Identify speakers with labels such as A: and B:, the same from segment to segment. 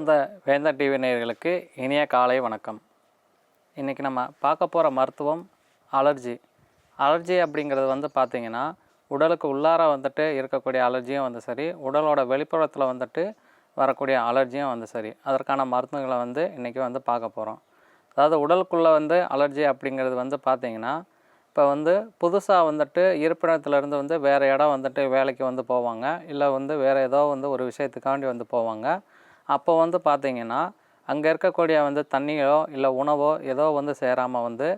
A: அன்பார்ந்த வேந்தர் டிவி நேயர்களுக்கு இனிய காலை வணக்கம். இன்றைக்கி நம்ம பார்க்க போகிற மருத்துவம் அலர்ஜி. அலர்ஜி அப்படிங்கிறது வந்து பார்த்திங்கன்னா உடலுக்கு உள்ளார வந்துட்டு இருக்கக்கூடிய அலர்ஜியும் வந்து சரி உடலோட வெளிப்புறத்தில் வந்துட்டு வரக்கூடிய அலர்ஜியும் வந்து சரி. அதற்கான மருத்துவங்களை வந்து இன்றைக்கி வந்து பார்க்க போகிறோம் அதாவது உடலுக்குள்ளே வந்து அலர்ஜி அப்படிங்கிறது வந்து பார்த்திங்கன்னா இப்போ வந்து புதுசாக வந்துட்டு இருப்பிடத்துலேருந்து வந்து வேறு இடம் வந்துட்டு வேலைக்கு வந்து போவாங்க இல்லை வந்து வேறு ஏதோ வந்து ஒரு விஷயத்துக்காண்டி வந்து போவாங்க. அப்போ வந்து பார்த்திங்கன்னா அங்கே இருக்கக்கூடிய வந்து தண்ணியோ இல்லை உணவோ ஏதோ வந்து சேராமல் வந்து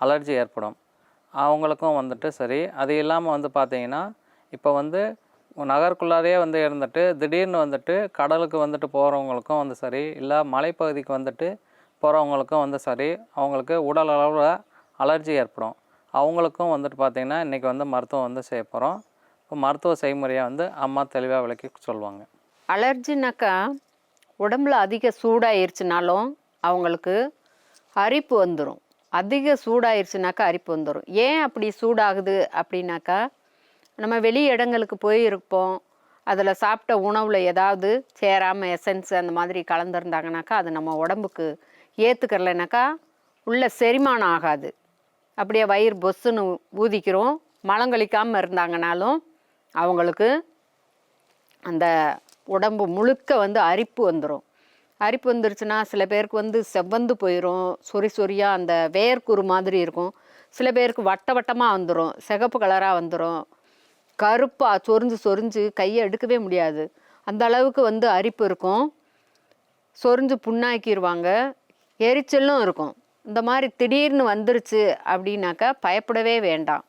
A: அலர்ஜி ஏற்படும். அவங்களுக்கும் வந்துட்டு சரி. அது இல்லாமல் வந்து பார்த்திங்கன்னா இப்போ வந்து நகருக்குள்ளாரையே வந்து இருந்துட்டு திடீர்னு வந்துட்டு கடலுக்கு வந்துட்டு போகிறவங்களுக்கும் வந்து சரி இல்லை மலைப்பகுதிக்கு வந்துட்டு போகிறவங்களுக்கும் வந்து சரி அவங்களுக்கு உடல் அளவில் அலர்ஜி ஏற்படும். அவங்களுக்கும் வந்துட்டு பார்த்திங்கன்னா இன்றைக்கி வந்து மருத்துவம் வந்து செய்ய போகிறோம் இப்போ மருத்துவ செய்முறையை வந்து அம்மா தெளிவாக விளக்கி சொல்லுவாங்க
B: அலர்ஜினாக்கா உடம்புல அதிக சூடாயிருச்சுனாலும் அவங்களுக்கு அரிப்பு வந்துடும் அதிக சூடாயிருச்சுனாக்கா அரிப்பு வந்துடும் ஏன் அப்படி சூடாகுது அப்படின்னாக்கா நம்ம வெளி இடங்களுக்கு போய் இருப்போம் அதில் சாப்பிட்ட உணவில் ஏதாவது சேராமல் எசன்ஸ் அந்த மாதிரி கலந்துருந்தாங்கனாக்கா அது நம்ம உடம்புக்கு ஏற்றுக்கறலைனாக்கா உள்ள செரிமானம் ஆகாது. அப்படியே வயிறு பொஸ்ஸுன்னு ஊதிக்கிறோம். மலங்கழிக்காமல் இருந்தாங்கனாலும் அவங்களுக்கு அந்த உடம்பு முழுக்க வந்து அரிப்பு வந்துடும் அரிப்பு வந்துருச்சுன்னா சில பேருக்கு வந்து செவ்வந்து போயிடும் சொறி சொறியாக அந்த வேர்க்குரு மாதிரி இருக்கும். சில பேருக்கு வட்ட வட்டமாக வந்துடும் சிகப்பு கலராக வந்துடும் கருப்பாக சொரிஞ்சு சொரிஞ்சு கையை எடுக்கவே முடியாது. அந்த அளவுக்கு வந்து அரிப்பு இருக்கும். சொரிஞ்சு புண்ணாக்கிடுவாங்க எரிச்சலும் இருக்கும். இந்த மாதிரி திடீர்னு வந்துருச்சு அப்படின்னாக்கா பயப்படவே வேண்டாம்.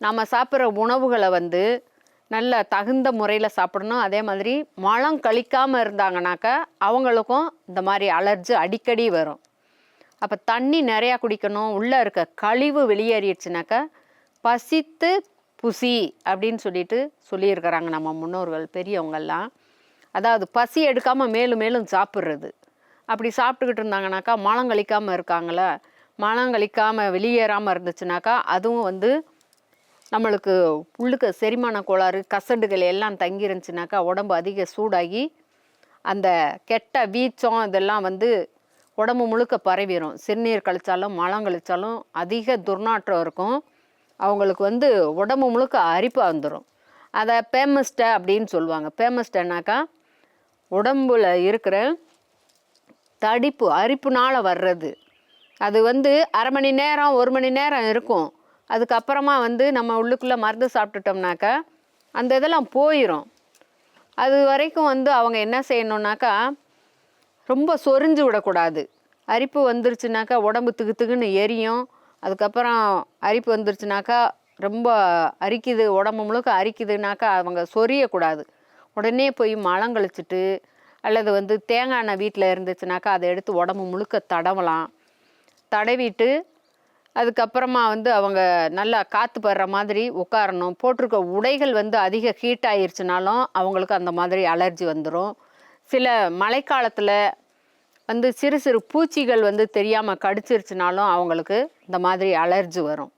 B: நம்ம சாப்பிட்ற உணவுகளை வந்து நல்ல தகுந்த முறையில் சாப்பிடணும். அதே மாதிரி மலம் கழிக்காமல் இருந்தாங்கனாக்கா அவங்களுக்கும் இந்த மாதிரி அலர்ஜி அடிக்கடி வரும். அப்போ தண்ணி நிறையா குடிக்கணும். உள்ளே இருக்க கழிவு வெளியேறிடுச்சுனாக்கா பசித்து புசி அப்படின்னு சொல்லிட்டு சொல்லியிருக்கிறாங்க நம்ம முன்னோர்கள் பெரியவங்கள்லாம். அதாவது பசி எடுக்காமல் மேலும் மேலும் சாப்பிட்றது. அப்படி சாப்பிட்டுக்கிட்டு இருந்தாங்கனாக்கா மலம் கழிக்காமல் இருக்காங்களே மலம் கழிக்காமல் வெளியேறாமல் இருந்துச்சுனாக்கா அதுவும் வந்து நம்மளுக்கு உள்ளுக்க செரிமான கோளாறு கசடுகள் எல்லாம் தங்கி இருந்துச்சுனாக்கா உடம்பு அதிக சூடாகி அந்த கெட்ட வீச்சம் இதெல்லாம் வந்து உடம்பு முழுக்க பரவிடும் சிறுநீர் கழித்தாலும் மலம் கழித்தாலும் அதிக துர்நாற்றம் இருக்கும். அவங்களுக்கு வந்து உடம்பு முழுக்க அரிப்பாக வந்துடும் அதை பேமஸ்ட அப்படின்னு சொல்லுவாங்க. பேமஸ்டனாக்கா உடம்புல இருக்கிற தடிப்பு அரிப்புனால் வர்றது. அது வந்து அரை மணி நேரம் ஒரு மணி நேரம் இருக்கும். அதுக்கப்புறமா வந்து நம்ம உள்ளுக்குள்ளே மருந்து சாப்பிட்டுட்டோம்னாக்கா அந்த இதெல்லாம் போயிடும் அது வரைக்கும் வந்து அவங்க என்ன செய்யணுன்னாக்கா ரொம்ப சொரிஞ்சு விடக்கூடாது. அரிப்பு வந்துருச்சுனாக்கா உடம்பு திகு திகுன்னு எரியும். அதுக்கப்புறம் அரிப்பு வந்துருச்சுனாக்கா ரொம்ப அரிக்குது உடம்பு முழுக்க அரிக்குதுனாக்கா அவங்க சொரியக்கூடாது. உடனே போய் மலம் கழிச்சிட்டு அல்லது வந்து தேங்காய் எண்ணெய் வீட்டில் இருந்துச்சுனாக்கா அதை எடுத்து உடம்பு முழுக்க தடவலாம். தடவிட்டு அதுக்கப்புறமா வந்து அவங்க நல்லா காற்று படுற மாதிரி உட்காரணும். போட்டிருக்க உடைகள் வந்து அதிக ஹீட் ஆயிடுச்சுனாலும் அவங்களுக்கு அந்த மாதிரி அலர்ஜி வந்துடும் சில மழைக்காலத்தில் வந்து சிறு சிறு பூச்சிகள் வந்து தெரியாமல் கடிச்சிருச்சுனாலும் அவங்களுக்கு இந்த மாதிரி அலர்ஜி வரும்.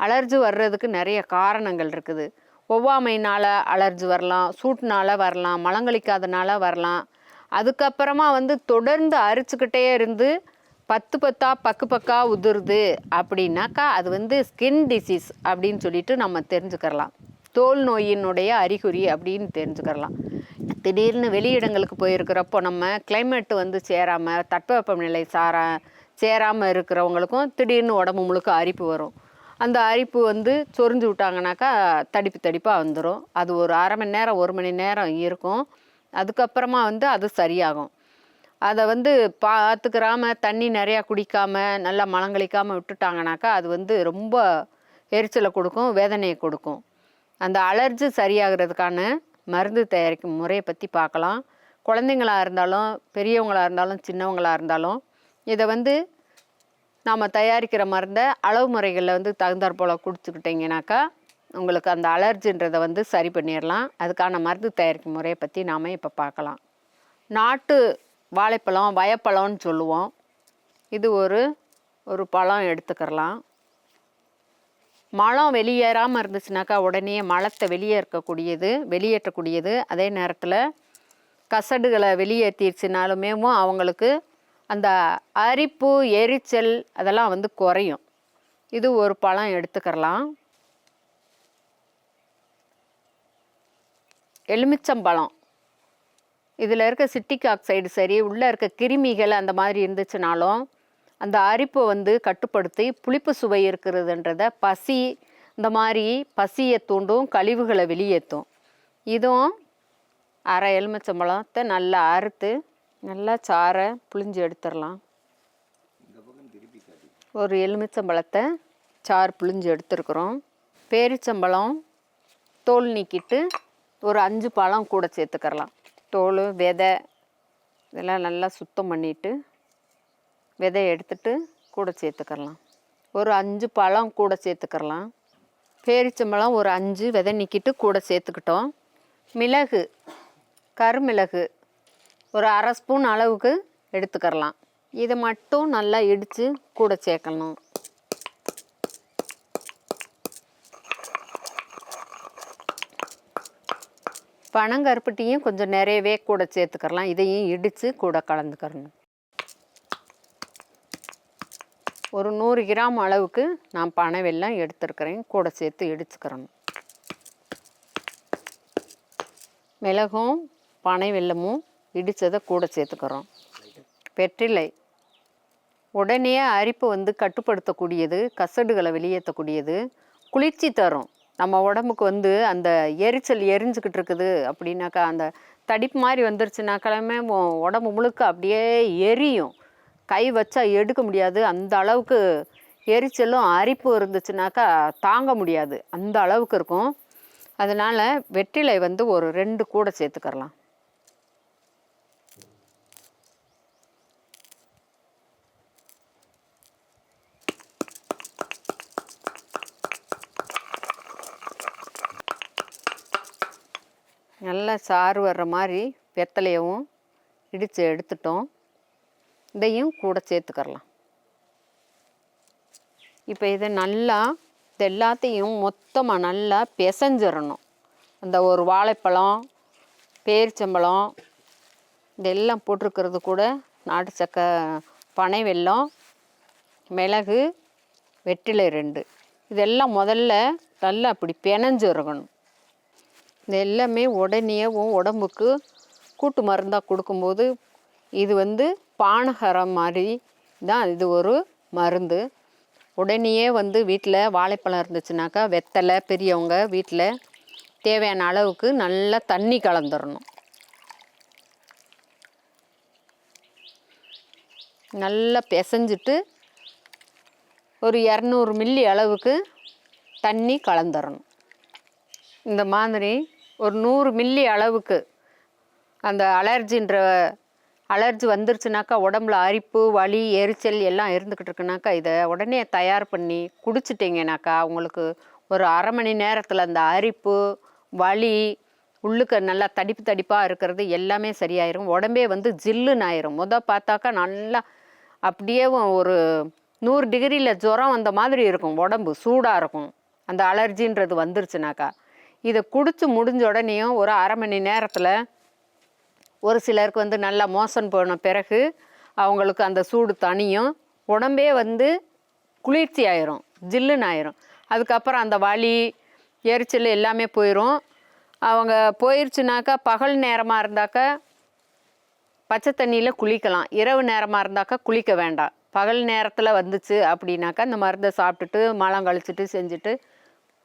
B: அலர்ஜி வர்றதுக்கு நிறைய காரணங்கள் இருக்குது. ஒவ்வாமையினால் அலர்ஜி வரலாம் சூட்டுனால வரலாம் மலங்கழிக்காதனால வரலாம். அதுக்கப்புறமா வந்து தொடர்ந்து அரிச்சுக்கிட்டே இருந்து பத்து பத்தா பக்கு பக்கா உதிருது அப்படின்னாக்கா அது வந்து ஸ்கின் டிசீஸ் அப்படின்னு சொல்லிட்டு நம்ம தெரிஞ்சுக்கிறலாம். தோல் நோயினுடைய அறிகுறி அப்படின்னு தெரிஞ்சுக்கிறலாம். திடீர்னு வெளியிடங்களுக்கு போயிருக்கிறப்போ நம்ம கிளைமேட் வந்து சேராமல் தட்பவெப்பநிலை சாரா சேராமல் இருக்கிறவங்களுக்கும் திடீர்னு உடம்பு முழுக்க அரிப்பு வரும். அந்த அரிப்பு வந்து சொரிஞ்சு விட்டாங்கனாக்கா தடிப்பு தடிப்பாக வந்துடும் அது ஒரு அரை மணி நேரம் ஒரு மணி நேரம் இருக்கும். அதுக்கப்புறமா வந்து அது சரியாகும். அதை வந்து பார்த்துக்கிறாம தண்ணி நிறையா குடிக்காம நல்லா மலங்களிக்காமல் விட்டுட்டாங்கனாக்கா அது வந்து ரொம்ப எரிச்சலை கொடுக்கும் வேதனையை கொடுக்கும். அந்த அலர்ஜி சரியாகிறதுக்கான மருந்து தயாரிக்கும் முறையை பற்றி பார்க்கலாம் குழந்தைங்களாக இருந்தாலும் பெரியவங்களாக இருந்தாலும் சின்னவங்களாக இருந்தாலும் இதை வந்து நாம் தயாரிக்கிற மருந்தை அளவு முறைகளில் வந்து தகுந்தாற் போல் குடிச்சுக்கிட்டிங்கனாக்கா உங்களுக்கு அந்த அலர்ஜின்றதை வந்து சரி பண்ணிடலாம் அதுக்கான மருந்து தயாரிக்கும் முறையை பற்றி நாம் இப்போ பார்க்கலாம் நாட்டு வாழைப்பழம் வயப்பழம்னு சொல்லுவோம். இது ஒரு ஒரு பழம் எடுத்துக்கிறலாம். மலம் வெளியேறாமல் இருந்துச்சுனாக்கா உடனே மலத்தை வெளியே இருக்கக்கூடியது வெளியேற்றக்கூடியது. அதே நேரத்தில் கசடுகளை வெளியேற்றிடுச்சுனாலுமே அவங்களுக்கு அந்த அரிப்பு எரிச்சல் அதெல்லாம் வந்து குறையும். இது ஒரு பழம் எடுத்துக்கிறலாம். எலுமிச்சம்பழம். இதில் இருக்க சிட்டிக் ஆக்சைடு சரி உள்ளே இருக்க கிருமிகள் அந்த மாதிரி இருந்துச்சுனாலும் அந்த அரிப்பை வந்து கட்டுப்படுத்தி புளிப்பு சுவை இருக்கிறதுன்றத பசி இந்த மாதிரி பசியை தூண்டும் கழிவுகளை வெளியேற்றும். இதுவும் அரை எலுமிச்சம்பழத்தை நல்லா அறுத்து நல்லா சாறை புளிஞ்சு எடுத்துடலாம். ஒரு எலுமிச்சம்பழத்தை சாறு புளிஞ்சு எடுத்துருக்குறோம். பேரிச்சம்பழம் தோல் நீக்கிட்டு ஒரு அஞ்சு பழம் கூட சேர்த்துக்கிறலாம். தோல் விதை இதெல்லாம் நல்லா சுத்தம் பண்ணிவிட்டு விதையை எடுத்துட்டு கூட சேர்த்துக்கறலாம். ஒரு அஞ்சு பழம் கூட சேர்த்துக்கறலாம். பேரிச்சம்பழம் ஒரு அஞ்சு விதை நிற்கிட்டு கூட சேர்த்துக்கிட்டோம். மிளகு கருமிளகு ஒரு அரை ஸ்பூன் அளவுக்கு எடுத்துக்கறலாம். இதை மட்டும் நல்லா இடித்து கூட சேர்க்கணும். பனங்கருப்பட்டியும் கொஞ்சம் நிறையவே கூட சேர்த்துக்கிறலாம். இதையும் இடித்து கூட கலந்துக்கிறணும். ஒரு நூறு கிராம் அளவுக்கு நான் பனை வெல்லம் எடுத்துருக்கிறேன். கூட சேர்த்து இடிச்சுக்கிறணும். மிளகும் பனை வெல்லமும் இடித்ததை கூட சேர்த்துக்கிறோம். வெற்றிலை. உடனே அரிப்பு வந்து கட்டுப்படுத்தக்கூடியது கசடுகளை வெளியேற்றக்கூடியது குளிர்ச்சி தரும். நம்ம உடம்புக்கு வந்து அந்த எரிச்சல் எரிஞ்சுக்கிட்டு இருக்குது அப்படின்னாக்கா அந்த தடிப்பு மாதிரி வந்துருச்சுனாக்கிழமே உடம்பு முழுக்க அப்படியே எரியும். கை வச்சா எடுக்க முடியாது. அந்த அளவுக்கு எரிச்சலும் அரிப்பு இருந்துச்சுனாக்கா தாங்க முடியாது. அந்த அளவுக்கு இருக்கும். அதனால் வெற்றிலை வந்து ஒரு ரெண்டு கூட சேர்த்துக்கரலாம் நல்லா சாறு வர்ற மாதிரி வெத்தலையவும் இடித்து எடுத்துட்டோம். இதையும் கூட சேர்த்துக்கரலாம் இப்போ இதை நல்லா இது எல்லாத்தையும் மொத்தமாக நல்லா பிசைஞ்சிடணும் அந்த ஒரு வாழைப்பழம் பேரிச்சம்பழம் இதெல்லாம் போட்டிருக்கிறது கூட நாட்டு சக்க பனை வெல்லம் மிளகு வெற்றிலை ரெண்டு. இதெல்லாம் முதல்ல நல்லா அப்படி பிணைஞ்சிருக்கணும் இது எல்லாமே உடனேவும் உடம்புக்கு கூட்டு மருந்தாக கொடுக்கும்போது இது வந்து பானகரம் மாதிரி தான் இது ஒரு மருந்து. உடனேயே வந்து வீட்டில் வாழைப்பழம் இருந்துச்சுனாக்கா வெத்தலை பெரியவங்க வீட்டில் தேவையான அளவுக்கு நல்லா தண்ணி கலந்துடணும் நல்லா பிசைஞ்சிட்டு ஒரு இரநூறு மில்லி அளவுக்கு தண்ணி கலந்துடணும் இந்த மாதிரி ஒரு நூறு மில்லி அளவுக்கு அந்த அலர்ஜின்ற அலர்ஜி வந்துருச்சுனாக்கா உடம்புல அரிப்பு வலி எரிச்சல் எல்லாம் இருந்துக்கிட்டு இருக்குனாக்கா இதை உடனே தயார் பண்ணி குடிச்சிட்டிங்கனாக்கா உங்களுக்கு ஒரு அரை மணி நேரத்தில் அந்த அரிப்பு வலி உள்ளுக்கு நல்லா தடிப்பு தடிப்பாக இருக்கிறது எல்லாமே சரியாயிரும். உடம்பே வந்து ஜில்லுன்னு ஆயிரும். முத பார்த்தாக்கா நல்லா அப்படியே ஒரு நூறு டிகிரியில் ஜுரம் வந்த மாதிரி இருக்கும். உடம்பு சூடாக இருக்கும். அந்த அலர்ஜின்றது வந்துருச்சுனாக்கா. இதை குடித்து முடிஞ்ச உடனேயும் ஒரு அரை மணி நேரத்தில் ஒரு சிலருக்கு வந்து நல்லா மோசன் போன பிறகு அவங்களுக்கு அந்த சூடு தனியும் உடம்பே வந்து குளிர்ச்சி ஆயிரும் ஜில்லுன்னு ஆயிரும். அதுக்கப்புறம் அந்த வலி எரிச்சல் எல்லாமே போயிடும் அவங்க போயிருச்சுனாக்கா பகல் நேரமாக இருந்தாக்கா பச்சை தண்ணியில் குளிக்கலாம். இரவு நேரமாக இருந்தாக்கா குளிக்க வேண்டாம். பகல் நேரத்தில் வந்துச்சு அப்படின்னாக்கா இந்த மருந்தை சாப்பிட்டுட்டு மலம் கழிச்சிட்டு செஞ்சுட்டு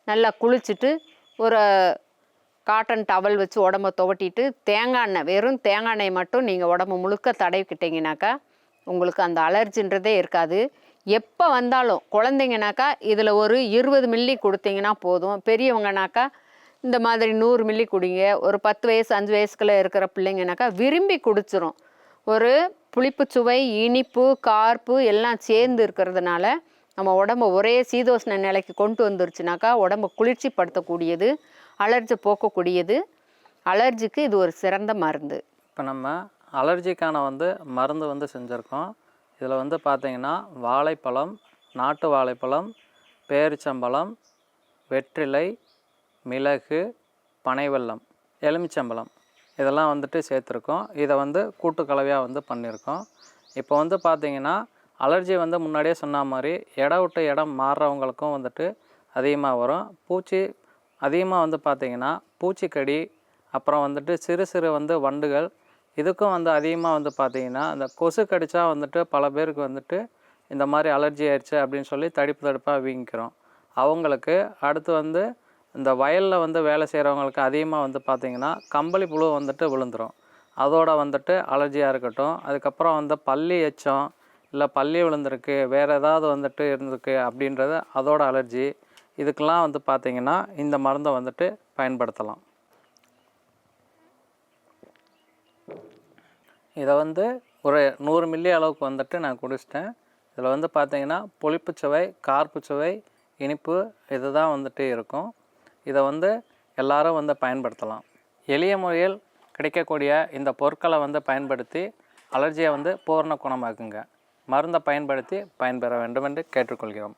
B: நல்லா குளிச்சுட்டு ஒரு காட்டன் டவல் வச்சு உடம்ப துவட்டிட்டு தேங்காய் எண்ணெய் வெறும் தேங்காய் எண்ணெய் மட்டும் நீங்கள் உடம்பு முழுக்க தடவிக்கிட்டீங்கனாக்கா உங்களுக்கு அந்த அலர்ஜின்றதே இருக்காது. எப்போ வந்தாலும் குழந்தைங்கனாக்கா இதில் ஒரு இருபது மில்லி கொடுத்தீங்கன்னா போதும். பெரியவங்கனாக்கா இந்த மாதிரி நூறு மில்லி குடிங்க. ஒரு பத்து வயசு அஞ்சு வயசுக்குள்ளே இருக்கிற பிள்ளைங்கனாக்கா விரும்பி குடிச்சிரும். ஒரு புளிப்பு சுவை இனிப்பு கார்ப்பு எல்லாம் சேர்ந்து இருக்கிறதுனால நம்ம உடம்ப ஒரே சீதோஷ்ண நிலைக்கு கொண்டு வந்துருச்சுனாக்கா உடம்ப குளிர்ச்சிப்படுத்தக்கூடியது அலர்ஜி போக்கக்கூடியது. அலர்ஜிக்கு இது ஒரு சிறந்த மருந்து.
A: இப்போ நம்ம அலர்ஜிக்கான வந்து மருந்து வந்து செஞ்சுருக்கோம். இதில் வந்து பார்த்திங்கன்னா வாழைப்பழம் நாட்டு வாழைப்பழம் பேரிச்சம்பழம் வெற்றிலை மிளகு பனைவெல்லம் எலுமிச்சம்பழம் இதெல்லாம் வந்துட்டு சேர்த்துருக்கோம். இதை வந்து கூட்டு கலவையாக வந்து பண்ணியிருக்கோம். இப்போ வந்து பார்த்திங்கன்னா அலர்ஜி வந்து முன்னாடியே சொன்ன மாதிரி இடம் விட்டு இடம் மாறுறவங்களுக்கும் வந்துட்டு அதிகமாக வரும். பூச்சி அதிகமாக வந்து பார்த்திங்கன்னா பூச்சிக்கடி அப்புறம் வந்துட்டு சிறு சிறு வந்து வண்டுகள் இதுக்கும் வந்து அதிகமாக வந்து பார்த்திங்கன்னா அந்த கொசு கடித்தா வந்துட்டு பல பேருக்கு வந்துட்டு இந்த மாதிரி அலர்ஜி ஆயிடுச்சு அப்படின்னு சொல்லி தடிப்பு தடுப்பாக வீங்கிக்கிறோம் அவங்களுக்கு அடுத்து வந்து இந்த வயலில் வந்து வேலை செய்கிறவங்களுக்கு அதிகமாக வந்து பார்த்திங்கன்னா கம்பளி புழு வந்துட்டு விழுந்துடும் அதோட வந்துட்டு அலர்ஜியாக இருக்கட்டும். அதுக்கப்புறம் வந்து பல்லி எச்சம் இல்லை பள்ளி விழுந்திருக்கு வேறு ஏதாவது வந்துட்டு இருந்திருக்கு அப்படின்றது அதோட அலர்ஜி. இதுக்கெல்லாம் வந்து பார்த்திங்கன்னா இந்த மருந்தை வந்துட்டு பயன்படுத்தலாம். இதை வந்து ஒரு நூறு மில்லி அளவுக்கு வந்துட்டு நான் குடிச்சிட்டேன். இதில் வந்து பார்த்தீங்கன்னா புளிப்புச்சுவை கார்ப்புச்சுவை இனிப்பு இதுதான் வந்துட்டு இருக்கும். இதை வந்து எல்லாரும் வந்து பயன்படுத்தலாம். எளிய முறையில் கிடைக்கக்கூடிய இந்த பொருட்களை வந்து பயன்படுத்தி அலர்ஜியை வந்து பூர்ண குணமாக்குங்க. மருந்தை பயன்படுத்தி பயன்பெற வேண்டும் என்று கேட்டுக்கொள்கிறோம்.